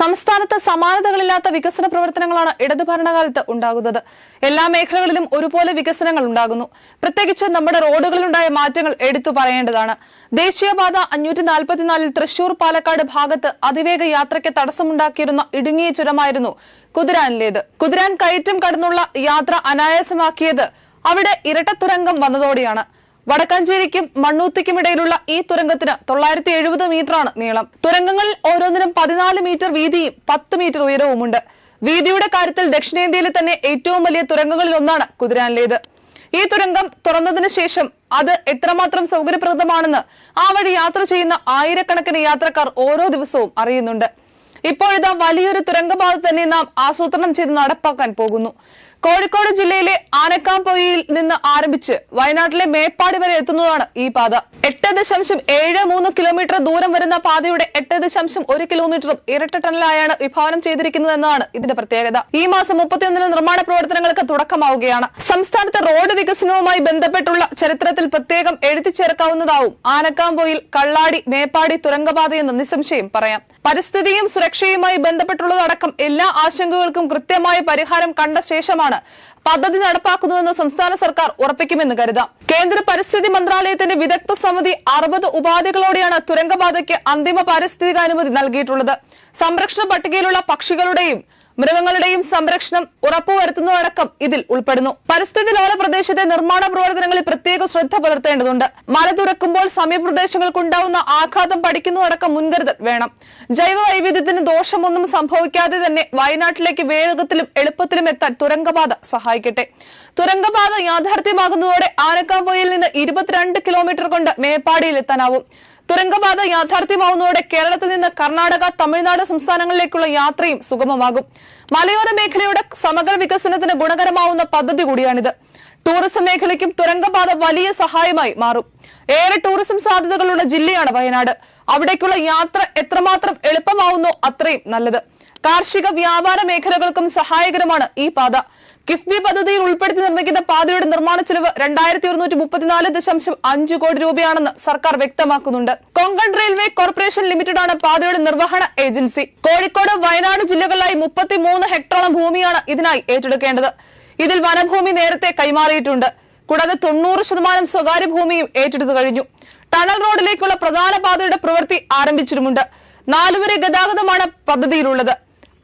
സംസ്ഥാനത്ത് സമാനതകളില്ലാത്ത വികസന പ്രവർത്തനങ്ങളാണ് ഇടതു ഭരണകാലത്ത് ഉണ്ടാകുന്നത്. എല്ലാ മേഖലകളിലും ഒരുപോലെ വികസനങ്ങൾ ഉണ്ടാകുന്നു. പ്രത്യേകിച്ച് നമ്മുടെ റോഡുകളിലുണ്ടായ മാറ്റങ്ങൾ എടുത്തു പറയേണ്ടതാണ്. ദേശീയപാത അഞ്ഞൂറ്റി നാൽപ്പത്തിനാലിൽ തൃശൂർ പാലക്കാട് ഭാഗത്ത് അതിവേഗ യാത്രയ്ക്ക് തടസ്സമുണ്ടാക്കിയിരുന്ന ഇടുങ്ങിയ ചുരമായിരുന്നു കുതിരാനിലേത്. കുതിരാൻ കയറ്റം കടന്നുള്ള യാത്ര അനായാസമാക്കിയത് അവിടെ ഇരട്ടത്തുരങ്കം വന്നതോടെയാണ്. വടക്കാഞ്ചേരിക്കും മണ്ണൂത്തിക്കുമിടയിലുള്ള ഈ തുരങ്കത്തിന് തൊള്ളായിരത്തി എഴുപത് മീറ്ററാണ് നീളം. തുരങ്കങ്ങളിൽ ഓരോന്നിനും പതിനാല് മീറ്റർ വീതിയും പത്ത് മീറ്റർ ഉയരവുമുണ്ട്. വീതിയുടെ കാര്യത്തിൽ ദക്ഷിണേന്ത്യയിലെ തന്നെ ഏറ്റവും വലിയ തുരങ്കങ്ങളിൽ ഒന്നാണ് കുതിരാനിലേത്. ഈ തുരങ്കം തുറന്നതിന് ശേഷം അത് എത്രമാത്രം സൗകര്യപ്രദമാണെന്ന് ആ വഴി യാത്ര ചെയ്യുന്ന ആയിരക്കണക്കിന് യാത്രക്കാർ ഓരോ ദിവസവും അറിയുന്നുണ്ട്. ഇപ്പോഴിതാ വലിയൊരു തുരങ്കപാത തന്നെ നാം ആസൂത്രണം ചെയ്ത് നടപ്പാക്കാൻ പോകുന്നു. കോഴിക്കോട് ജില്ലയിലെ ആനക്കാംപൊയിൽ നിന്ന് ആരംഭിച്ച് വയനാട്ടിലെ മേപ്പാടി വരെ എത്തുന്നതാണ് ഈ പാത. എട്ട് ദശാംശം ഏഴ് മൂന്ന് കിലോമീറ്റർ ദൂരം വരുന്ന പാതയുടെ എട്ട് ദശാംശം ഒരു കിലോമീറ്ററും ഇരട്ട ടണലായാണ് വിഭാവനം ചെയ്തിരിക്കുന്നത് എന്നതാണ് ഇതിന്റെ പ്രത്യേകത. ഈ മാസം മുപ്പത്തിയൊന്നിന് നിർമ്മാണ പ്രവർത്തനങ്ങൾക്ക് തുടക്കമാവുകയാണ്. സംസ്ഥാനത്തെ റോഡ് വികസനവുമായി ബന്ധപ്പെട്ടുള്ള ചരിത്രത്തിൽ പ്രത്യേകം എഴുതി ചേർക്കാവുന്നതാവും ആനക്കാംപൊയിൽ കള്ളാടി മേപ്പാടി തുരങ്കപാതയെന്ന് നിസ്സംശയം പറയാം. പരിസ്ഥിതിയും സുരക്ഷയുമായി ബന്ധപ്പെട്ടുള്ളതടക്കം എല്ലാ ആശങ്കകൾക്കും കൃത്യമായ പരിഹാരം കണ്ട ശേഷമാണ് പദ്ധതി നടപ്പാക്കുന്നതെന്ന് സംസ്ഥാന സർക്കാർ ഉറപ്പിക്കുമെന്ന് കരുതാം. കേന്ദ്ര പരിസ്ഥിതി മന്ത്രാലയത്തിന്റെ വിദഗ്ധ സമിതി അറുപത് ഉപാധികളോടെയാണ് തുരങ്കപാതയ്ക്ക് അന്തിമ പാരിസ്ഥിതികാനുമതി നൽകിയിട്ടുള്ളത്. സംരക്ഷണ പട്ടികയിലുള്ള പക്ഷികളുടെയും മൃഗങ്ങളുടെയും സംരക്ഷണം ഉറപ്പുവരുത്തുന്നതടക്കം ഇതിൽ ഉൾപ്പെടുന്നു. പരിസ്ഥിതി ലോല പ്രദേശത്തെ നിർമ്മാണ പ്രവർത്തനങ്ങളിൽ പ്രത്യേക ശ്രദ്ധ പുലർത്തേണ്ടതുണ്ട്. മല തുറക്കുമ്പോൾ സമീപപ്രദേശങ്ങൾക്കുണ്ടാവുന്ന ആഘാതം പഠിക്കുന്നതടക്കം മുൻകരുതൽ വേണം. ജൈവ വൈവിധ്യത്തിന് ദോഷമൊന്നും സംഭവിക്കാതെ തന്നെ വയനാട്ടിലേക്ക് വേഗത്തിലും എളുപ്പത്തിലും എത്താൻ തുരങ്കപാത സഹായിക്കട്ടെ. തുരങ്കപാത യാഥാർത്ഥ്യമാകുന്നതോടെ ആനക്കാംപൊയിൽ നിന്ന് ഇരുപത്തിരണ്ട് കിലോമീറ്റർ കൊണ്ട് മേപ്പാടിയിൽ എത്താനാവും തുരങ്കപാത യാഥാർത്ഥ്യമാവുന്നതോടെ കേരളത്തിൽ നിന്ന് കർണാടക തമിഴ്നാട് സംസ്ഥാനങ്ങളിലേക്കുള്ള യാത്രയും സുഗമമാകും. മലയോര മേഖലയുടെ സമഗ്ര വികസനത്തിന് ഗുണകരമാവുന്ന പദ്ധതി കൂടിയാണിത്. ടൂറിസം മേഖലയ്ക്കും തുരങ്കപാത വലിയ സഹായമായി മാറും. ഏറെ ടൂറിസം സാധ്യതകളുള്ള ജില്ലയാണ് വയനാട്. അവിടേക്കുള്ള യാത്ര എത്രമാത്രം എളുപ്പമാവുന്നോ അത്രയും നല്ലത്. കാർഷിക വ്യാപാര മേഖലകൾക്കും സഹായകരമാണ് ഈ പാത. കിഫ്ബി പദ്ധതിയിൽ ഉൾപ്പെടുത്തി നിർമ്മിക്കുന്ന പാതയുടെ നിർമ്മാണ ചെലവ് രണ്ടായിരത്തി ഒരുന്നൂറ്റി മുപ്പത്തിനാല് ദശാംശം അഞ്ച് കോടി രൂപയാണെന്ന് സർക്കാർ വ്യക്തമാക്കുന്നുണ്ട്. കൊങ്കൺ റെയിൽവേ കോർപ്പറേഷൻ ലിമിറ്റഡ് ആണ് പാതയുടെ നിർവഹണ ഏജൻസി. കോഴിക്കോട് വയനാട് ജില്ലകളിലായി മുപ്പത്തിമൂന്ന് ഹെക്ടറോളം ഭൂമിയാണ് ഇതിനായി ഏറ്റെടുക്കേണ്ടത്. ഇതിൽ വനഭൂമി നേരത്തെ കൈമാറിയിട്ടുണ്ട്. കൂടാതെ തൊണ്ണൂറ് ശതമാനം സ്വകാര്യ ഭൂമിയും ഏറ്റെടുത്തു കഴിഞ്ഞു. ടണൽ റോഡിലേക്കുള്ള പ്രധാന പാതയുടെ പ്രവൃത്തി ആരംഭിച്ചിട്ടുമുണ്ട്. നാലുവരെ ഗതാഗതമാണ് പദ്ധതിയിലുള്ളത്.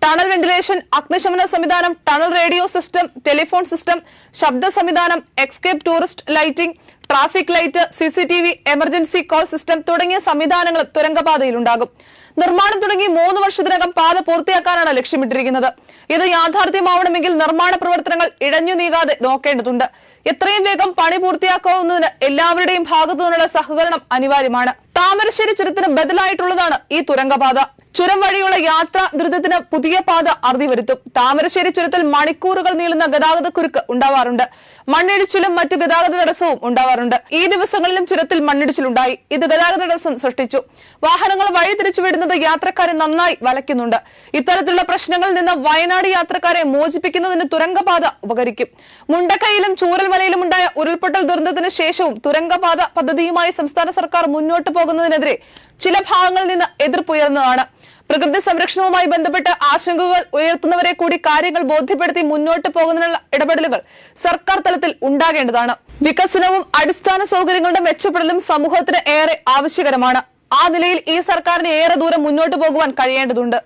ടണൽ വെന്റിലേഷൻ അഗ്നിശമന സംവിധാനം tunnel radio system telephone system ശബ്ദ സംവിധാനം escape tourist lighting traffic light C C T V emergency call system തുടങ്ങിയ സംവിധാനങ്ങളും തുരങ്കപാതയിലുണ്ടാകും. നിർമ്മാണം തുടങ്ങി മൂന്ന് വർഷത്തിനകം പാത പൂർത്തിയാക്കാനാണ് ലക്ഷ്യമിട്ടിരിക്കുന്നത്. ഇത് യാഥാർത്ഥ്യമാവണമെങ്കിൽ നിർമ്മാണ പ്രവർത്തനങ്ങൾ ഇഴഞ്ഞു നീങ്ങാതെ നോക്കേണ്ടതുണ്ട്. എത്രയും വേഗം പണി പൂർത്തിയാക്കാവുന്നതിന് എല്ലാവരുടെയും ഭാഗത്തു നിന്നുള്ള സഹകരണം അനിവാര്യമാണ്. താമരശ്ശേരി ചുരത്തിന് ബദലായിട്ടുള്ളതാണ് ഈ തുരങ്കപാത. ചുരം വഴിയുള്ള യാത്രാ ദുരിതത്തിന് പുതിയ പാത അറുതി വരുത്തും. താമരശ്ശേരി ചുരത്തിൽ മണിക്കൂറുകൾ നീളുന്ന ഗതാഗത കുരുക്ക് ഉണ്ടാവാറുണ്ട്. മണ്ണിടിച്ചിലും മറ്റു ഗതാഗത തടസ്സവും ഉണ്ടാവാറുണ്ട്. ഈ ദിവസങ്ങളിലും ചുരത്തിൽ മണ്ണിടിച്ചിലുണ്ടായി. ഇത് ഗതാഗത തടസ്സം സൃഷ്ടിച്ചു. വാഹനങ്ങൾ വഴി തിരിച്ചുവിടുന്നത് യാത്രക്കാരെ നന്നായി വലയ്ക്കുന്നുണ്ട്. ഇത്തരത്തിലുള്ള പ്രശ്നങ്ങളിൽ നിന്ന് വയനാട് യാത്രക്കാരെ മോചിപ്പിക്കുന്നതിന് തുരങ്കപാത ഉപകരിക്കും. മുണ്ടക്കൈയിലും ചൂരൽമലയിലും ഉണ്ടായ ഉരുൾപൊട്ടൽ ദുരന്തത്തിന് ശേഷവും തുരങ്കപാത പദ്ധതിയുമായി സംസ്ഥാന സർക്കാർ മുന്നോട്ട് പോകുന്നതിനെതിരെ ചില ഭാഗങ്ങളിൽ നിന്ന് എതിർപ്പുയർന്നതാണ്. പ്രകൃതി സംരക്ഷണവുമായി ബന്ധപ്പെട്ട് ആശങ്കകൾ ഉയർത്തുന്നവരെ കൂടി കാര്യങ്ങൾ ബോധ്യപ്പെടുത്തി മുന്നോട്ട് പോകുന്നതിനുള്ള ഇടപെടലുകൾ സർക്കാർ തലത്തിൽ ഉണ്ടാകേണ്ടതാണ്. വികസനവും അടിസ്ഥാന സൗകര്യങ്ങളുടെ മെച്ചപ്പെടലും സമൂഹത്തിന് ഏറെ ആവശ്യകരമാണ്. ആ നിലയിൽ ഈ സർക്കാരിന് ഏറെ ദൂരം മുന്നോട്ട് പോകുവാൻ കഴിയേണ്ടതുണ്ട്.